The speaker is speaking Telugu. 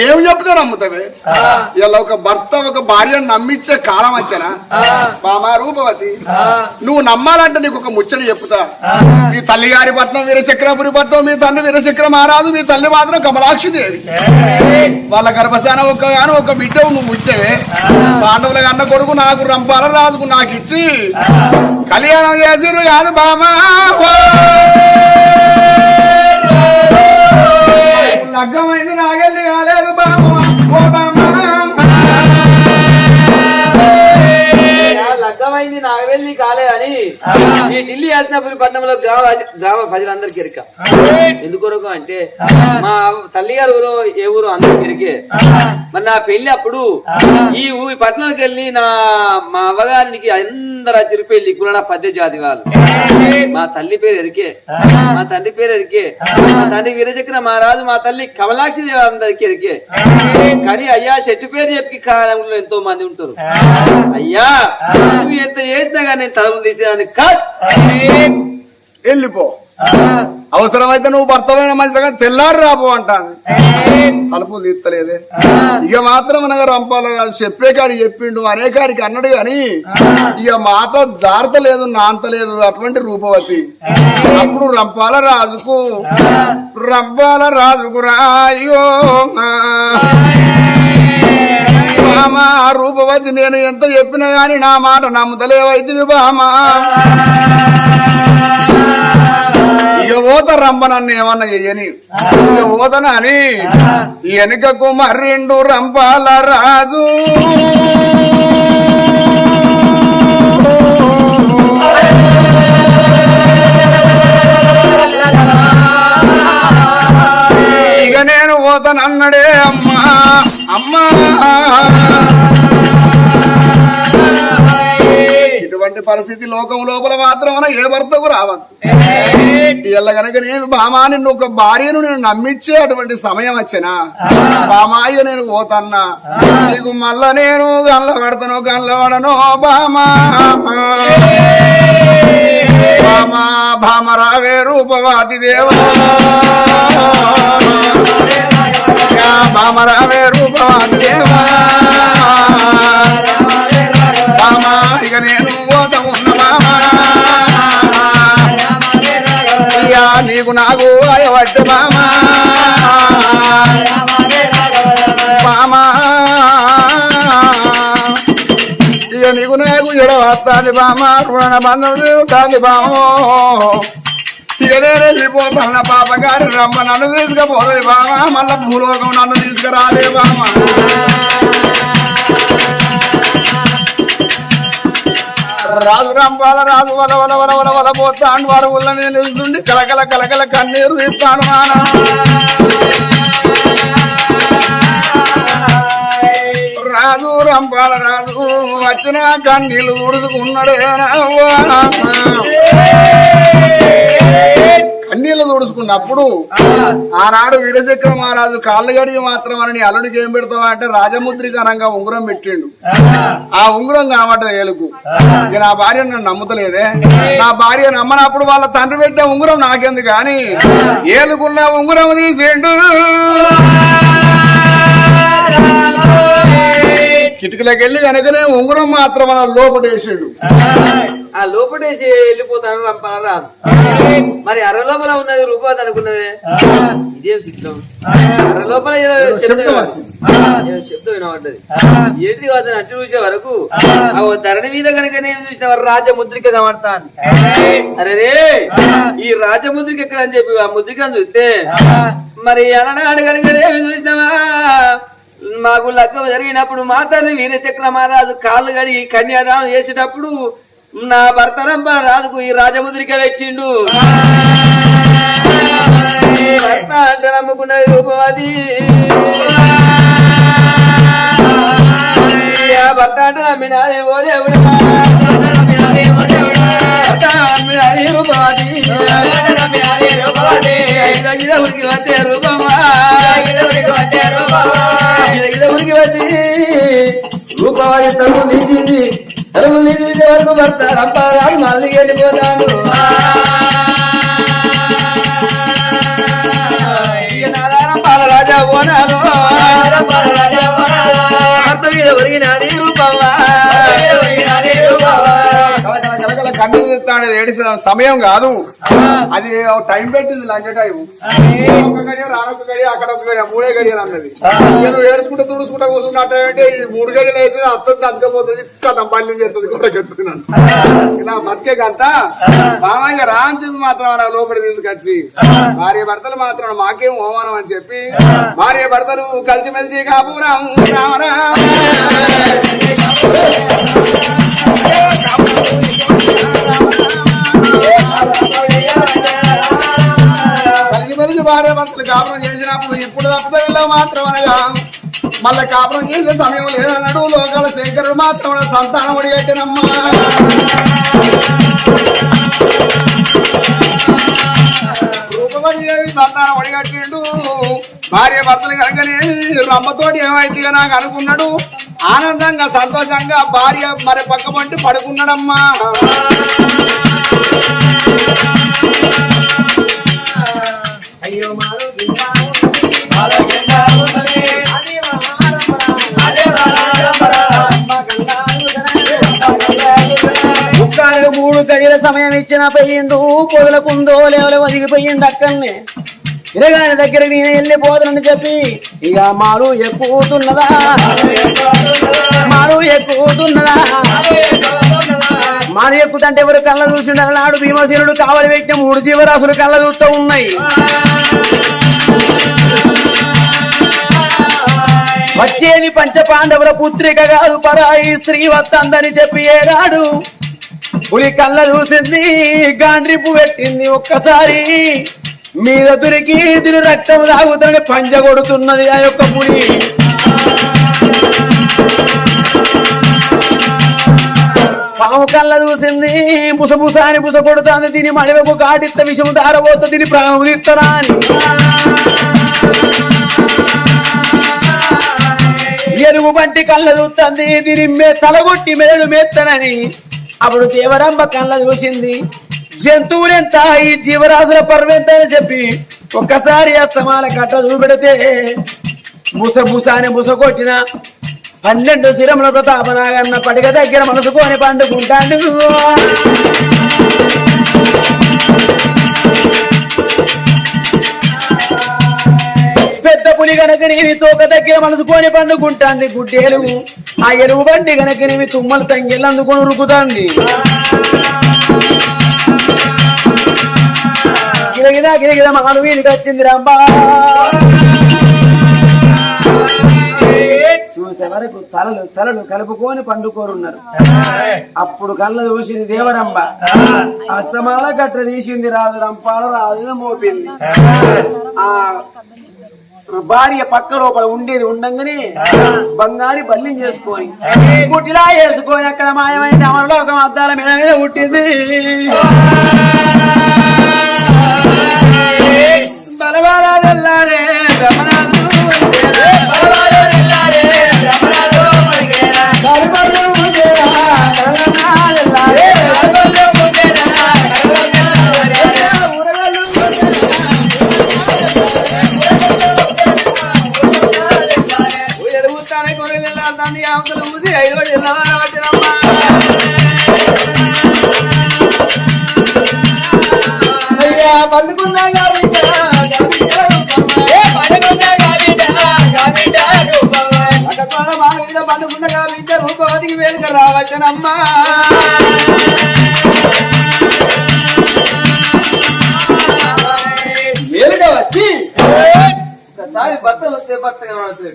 ఏం చెప్తే నమ్ముతావే ఇలా ఒక భర్త ఒక భార్యను నమ్మించే కాలం వచ్చానా? బామా రూపవతి నువ్వు నమ్మాలంటే నీకు ఒక ముచ్చట చెప్తా. మీ తల్లి గారి పట్నం వీరచక్రపురి పట్నం మీ తండ్రి వీరచక్ర మహారాజు మీ తల్లి మాత్రం కమలాక్షి దేవి. వాళ్ళ గర్భశాన ఒక గాను ఒక బిడ్డ నువ్వు ముట్టవే పాండవుల అన్న కొడుకు నాకు రంపాల రాజుకు నాకు ఇచ్చి కళ్యాణం చేసిరు కాదు బామా. లగ్గమైంది నాగల్లి కాలేదు బామా ఓ బామ్మ లగ్గమైంది నాగవెల్లి అని ఈ ఢిల్లీ యాసినపురి పట్టణంలో గ్రామ గ్రామ ప్రజలందరికీ ఎరిక ఎందుకొరకు అంటే మా తల్లి గారు ఊరు ఏ ఊరు అందరికి ఎరికే మరి నా పెళ్ళి అప్పుడు ఈ ఊరి పట్టణంకి వెళ్ళి నా మా అవ్వగారికి అందరు చిరిపెళ్ళి గురణ పద్య జాతి వాళ్ళు. మా తల్లి పేరు ఎరికే. మా తండ్రి పేరు ఎరికే. మా తండ్రి వీరచక్ర మహారాజు మా తల్లి కమలాక్షి దేవి అందరికి ఎరికే. కానీ అయ్యా చెట్టు పేరు చెప్పి కాలంలో ఎంతో మంది ఉంటారు. అయ్యా నువ్వు ఎంత చేసినా కానీ నేను తలములు తీసేదాన్ని కాదు. వెళ్ళిపో. అవసరమైతే నువ్వు భర్తమైన మంచిగా తెల్లారు రాబో అంటాను తలుపు తీస్తలేదే ఇక మాత్రం అనగా రంపాల రాజు చెప్పే కాడికి చెప్పిండు అనే కాడికి అన్నాడు గాని ఇక మాట జారత లేదు నాంత లేదు అటువంటి రూపవతి. అప్పుడు రంపాల రాజుకు రంపాల రాజుకు రాయో బామా రూపవతి నేను ఎంత చెప్పినా గాని నా మాట నమ్ముతలేవైతే బామా. ఇక ఓత రంప నన్ను ఏమన్నా చెయ్యని? ఇక ఓతనని వెనుకకు మర్రిండు రంపాల రాజు. ఇక నేను ఓతనన్నడే అమ్మా. అమ్మా ఇటువంటి పరిస్థితి లోకం లోపల మాత్రం ఏ భర్తకు రావద్దు. ఇలా గనక నేను బామా నిన్ను ఒక భార్యను నేను నమ్మించే అటువంటి సమయం వచ్చినా బామాయిగా నేను పోతన్నా నీకు మళ్ళా నేను గల్ల పడతాను గల్ల పడను బామా బామా. భామరావే రూపవాది దేవా. భామరావే రూపవాది దేవా. భామా ఇక నేను నీకు నాకు అయవట్టు మామా. మామా. ఇక నీకు నాకు ఎడవస్తాది బామా రుణ బంధం తాది బామో ఇక నేను వెళ్ళిపోతాను పాప గారి రమ్మ నన్ను తీసుకుపోతుంది బామా మళ్ళా భూలోకం నన్ను తీసుకురాలే బామా రాజు రంపాల రాజు వల వల వల వల వల పోతాను వారు ఉల్లని నిలుస్తుండి కలకల కలకల కన్నీరు తీస్తాను మాన రాజు రంపాల రాజు వచ్చిన కన్నీళ్ళు తుడుచుకున్నాడు కన్నీళ్ళు తుడుచుకున్నప్పుడు ఆనాడు వీరశక్ర మహారాజు కాళ్ళు గడిగి మాత్రం అని అల్లుడికి ఏం పెడతావా అంటే రాజముద్రిక అనంగా ఉంగరం పెట్టిండు. ఆ. ఉంగరం ఏలుకు. ఇక నా భార్య నన్ను నమ్ముతలేదే. నా భార్య నమ్మనప్పుడు వాళ్ళ తండ్రి పెట్టే ఉంగరం నాకెందుకు? కానీ ఏలుకున్న ఉంగరం తీసిండు. కిటికీలోకి వెళ్ళి కనుకనే ఉంగరం మాత్రం మన లోపటేసిండు ఆ లోపటేసి వెళ్ళిపోతాను రాదు. మరి అర లోపల ఉన్నది రూపాయలు అనుకున్నది? ఇదేం శిక్షం అర లోపల ఏదో శబ్దం. ఏదో శబ్దం వినబడ్డది. ఏంటి కాదని అటు చూసే వరకు ఆ. ధరణి మీద కనుక నేను చూసిన రాజముద్రిక కనబడతాను అరే రే ఈ రాజముద్రిక ఎక్కడ అని చెప్పి ఆ ముద్రికను చూస్తే మరి అననాడు కనుక నేను చూసినావా? మాకు లగ్గం జరిగినప్పుడు మాతను వీరచక్ర మహారాజు కాళ్ళు కడిగి కన్యాదానం చేసేటప్పుడు నా భర్త రాజుకు ఈ రాజముద్రిక పెట్టిండు. భర్త అంటే నమ్ముకున్నది రూపవది భర్త అంటే నమ్మినది ఓ దేవుడా. భర్త వారి వరకు భర్త రంపారాలు మళ్ళీ వెళ్ళిపోతాడు ఏడు సమయం కాదు. అది టైం పెట్టింది లంకకాయ రాను మూడే గడియలు అన్నది నేను ఏడుచుకుంటా తుడుచుకుంటా కూర్చున్నట్టు అంటే ఈ మూడు గడియలు అయితే అత్తది దంచకపోతుంది కథం పల్లి చేస్తుంది కూడా ఎత్తున్నాను ఇలా బతికే కంట మామయ్య రామ్ చెప్పి మాత్రం నా లోపలి తీసుకొచ్చి భార్య భర్తలు మాత్రం మాకేం అవమానం అని చెప్పి భార్య భర్తలు కలిసిమెలిసి కాపురం రామరా కలిసి మెలిసి భార్య భర్తలు తప్ప మాత్రం అనగా మళ్ళీ కాపురం చేసే సమయం లేదన్నాడు లోకాల శంకరుడు మాత్రం సంతానం ఒడిగట్టినమ్మా. సంతానం ఒడిగట్టిండు. భార్య భర్తలు కనుకనే అమ్మతోటి ఏమైతే నాకు అనుకున్నాడు. ఆనందంగా సంతోషంగా భార్య మరి పక్క పంటి పడుకున్నాడమ్మా. సమయం ఇచ్చిన పోయిండు పొదలకుందో లేవల ఒదిగిపోయిండు అక్కడనే. ఇరగాని దగ్గర నేను వెళ్ళిపోతానని చెప్పి ఇక మారు ఎక్కుతున్నదా? మారు ఎక్కుతున్నదా? మారు ఎక్కుతంటే ఎవరు కళ్ళ చూసిండారు నాడు భీమసేనుడు కావలి వ్యక్తి మూడు జీవరాశులు కళ్ళ చూస్తూ ఉన్నాయి. వచ్చేది పంచ పాండవుల పుత్రిక కాదు పరాయి స్త్రీ వత్తందని చెప్పి ఏడాడు. పులి కళ్ళ చూసింది గాండ్రిపు పెట్టింది ఒక్కసారి. మీద దొరికి దీని రక్తం తాగుతుందని పంజ కొడుతున్నది ఆ యొక్క పులి. పాము కళ్ళ చూసింది బుసబుస అని బుస కొడుతుంది దీని మడివకు కాటిత్త విషము దారబోత దీని ప్రాణం తీస్తారా అని ఎరుగు వంటి కళ్ళ చూస్తుంది దీని మే తలగొట్టి మెదడు మెత్తనని. అప్పుడు దేవరాంబ కళ్ళ చూసింది. జంతువులెంత ఈ జీవరాశుల పర్వెంత అని చెప్పి ఒక్కసారి అస్తమాల కట్ట చూపెడితే ముస ముస అని ముస కొట్టిన పన్నెండు శిరముల ప్రతాపనాగన్న పడిగ దగ్గర మనసుకొని పండుకుంటాడు. బండి గనక నీవి తోక దగ్గర మనసుకొని పండుకుంటాంది గుడ్డేలు. ఆ ఎరువు బండి గనక నీవి తుమ్మలు తంగిళ్ళు అందుకొని ఉరుకుతాంది. గిరగిరా గిరగిర మాను వీడికి వచ్చింది రంబా చూసే వరకు తలలు తలలు కలుపుకొని పండుకోరున్నారు. అప్పుడు కళ్ళ చూసింది దేవరంబ అస్తమాల గట్ట తీసింది రాదు రంపాల రాదు మోపింది. ఆ భార్య పక్క లోపల ఉండేది ఉండంగానే బంగారి బల్లిని చేసుకొని పుట్టిలా వేసుకొని అక్కడ మాయమైంది. అమరలోకం అద్దాల మీద మీద పుట్టింది. రమణాలు ఎరుగుతానే గొర్రెలు అవతల ఊసి ఐదు అయ్యా పండుకున్నా కాబట్టి పండుకున్న రూపవతికి వేదిక రావచ్చనమ్మా. వేదిక వచ్చి. ఒకసారి భర్త వస్తే భర్త కనబడుతుంది